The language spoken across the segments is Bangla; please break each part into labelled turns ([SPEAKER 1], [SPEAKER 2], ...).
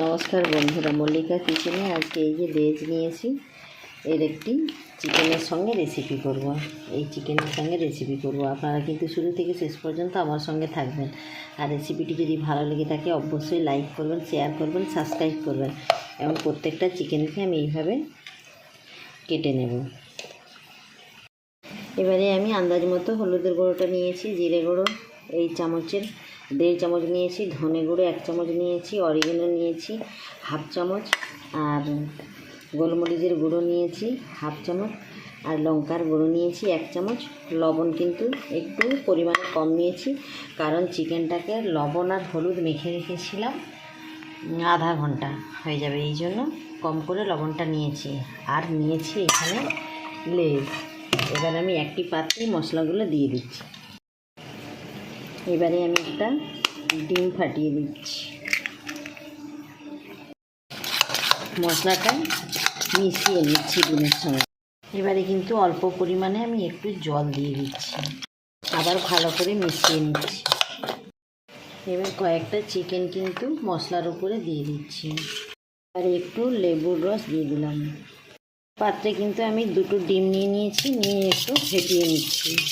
[SPEAKER 1] নমস্কার বন্ধুরা, মল্লিকা কিচেনে আজকে এই যে ভেজ নিয়েছি, এর একটি চিকেনের সঙ্গে রেসিপি করব। এই চিকেনের সঙ্গে রেসিপি করব। আপনারা কিন্তু শুরু থেকে শেষ পর্যন্ত আমার সঙ্গে থাকবেন। আর রেসিপিটি যদি ভালো লেগে থাকে, অবশ্যই লাইক করবেন শেয়ার করবেন সাবস্ক্রাইব করবেন এবং প্রত্যেকটা চিকেনকে আমি এইভাবে কেটে নেব। এবারে আমি আন্দাজ মতো হলুদের গুঁড়োটা নিয়েছি, জিরে গুঁড়ো, এই চামচের দেড় চামচ নিয়েছি, ধনে গুঁড়ো এক চামচ নিয়েছি, অরিগেনো নিয়েছি, হাফ চামচ, আর গোলমরিচের গুঁড়ো নিয়েছি, হাফ চামচ, আর লঙ্কার গুঁড়ো নিয়েছি এক চামচ। লবণ কিন্তু একটু পরিমাণে কম নিয়েছি, কারণ চিকেনটাকে লবণ আর হলুদ মেখে রেখেছিলাম আধা ঘণ্টা হয়ে যাবে এই জন্য কম করে লবণটা নিয়েছি। আর নিয়েছি এখানে লেজ। এবার আমি একটি পাত্রে মশলাগুলো দিয়ে দিচ্ছি। এবারে আমি একটা ডিম ফাটিয়ে দিচ্ছি। মশলাটা মিশিয়ে নিচ্ছি ডিমের সঙ্গে। এবারে কিন্তু অল্প পরিমাণে আমি একটু জল দিয়ে দিচ্ছি। আবার ভালো করে মিশিয়ে নিচ্ছি। এবার কয়েকটা চিকেন কিন্তু মশলার উপরে দিয়ে দিচ্ছি। আর একটু লেবুর রস দিয়ে দিলাম। পাত্রে কিন্তু আমি দুটো ডিম নিয়ে নিয়েছি, নিয়ে একটু ফেটিয়ে নিচ্ছি।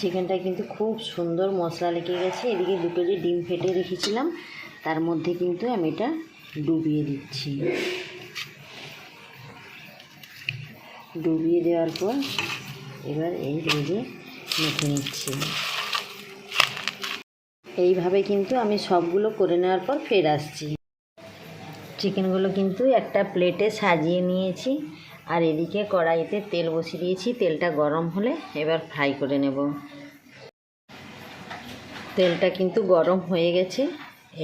[SPEAKER 1] চিকেনটা কিন্তু খুব সুন্দর মশলা লেগে গেছে। এদিকে দুটো যে ডিম ফেটে রেখেছিলাম, তার মধ্যে কিন্তু আমি এটা ডুবিয়ে দিচ্ছি। ডুবিয়ে দেওয়ার পর এবার এই লেগে মেখে নিচ্ছি। এইভাবে কিন্তু আমি সবগুলো করে নেওয়ার পর ফের আসছি। চিকেনগুলো কিন্তু একটা প্লেটে সাজিয়ে নিয়েছি। আর এদিকে কড়াইতে তেল বসিয়ে দিয়েছি। তেলটা গরম হলে এবার ফ্রাই করে নেব। তেলটা কিন্তু গরম হয়ে গেছে।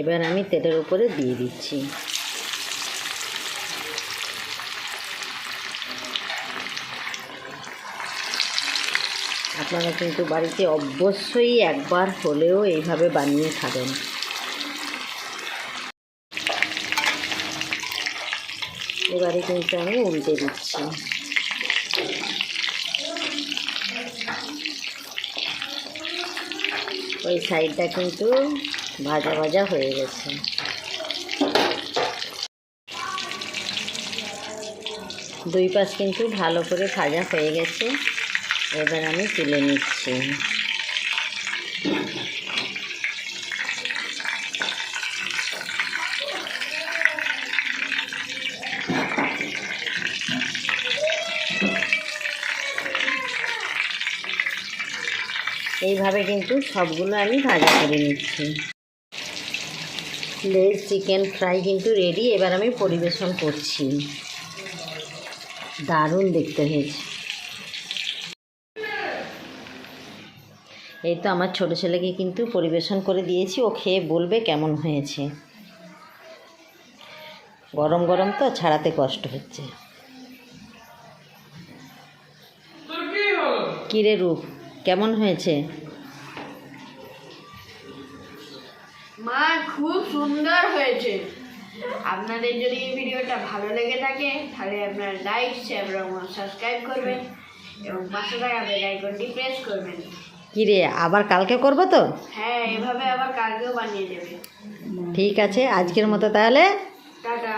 [SPEAKER 1] এবার আমি তেলের উপরে দিয়ে দিচ্ছি। আপনারা কিন্তু বাড়িতে অবশ্যই একবার হলেও এইভাবে বানিয়ে খাবেন। এবারে কিন্তু আমি উল্টে দিচ্ছি। ওই সাইডটা কিন্তু ভাজা ভাজা হয়ে গেছে। দুই পাশ কিন্তু ভালো করে ভাজা হয়ে গেছে। এবার আমি তুলে নিচ্ছি। এইভাবে কিন্তু সবগুলো আমি ভাজা করে নিচ্ছি। লেজ চিকেন ফ্রাই কিন্তু রেডি এবার আমি পরিবেশন করছি। দারুণ দেখতে হয়েছে। এই তো আমার ছোটো ছেলেকে কিন্তু পরিবেশন করে দিয়েছি ও খেয়ে বলবে কেমন হয়েছে। গরম গরম তো ছাড়াতে কষ্ট হচ্ছে। কিরে রূপ? কেমন হয়েছে?
[SPEAKER 2] মা খুব সুন্দর হয়েছে। আপনাদের যদি এই ভিডিওটা ভালো লেগে থাকে তাহলে আপনারা লাইক শেয়ার এবং সাবস্ক্রাইব করবেন এবং পাশে থাকা বেল আইকনটি প্রেস করবেন।
[SPEAKER 1] কিরে আবার কালকে করব তো?
[SPEAKER 2] হ্যাঁ এভাবে আবার কালকেও বানিয়ে দেবে।
[SPEAKER 1] ঠিক আছে আজকের মতো তাহলে।
[SPEAKER 2] টাটা।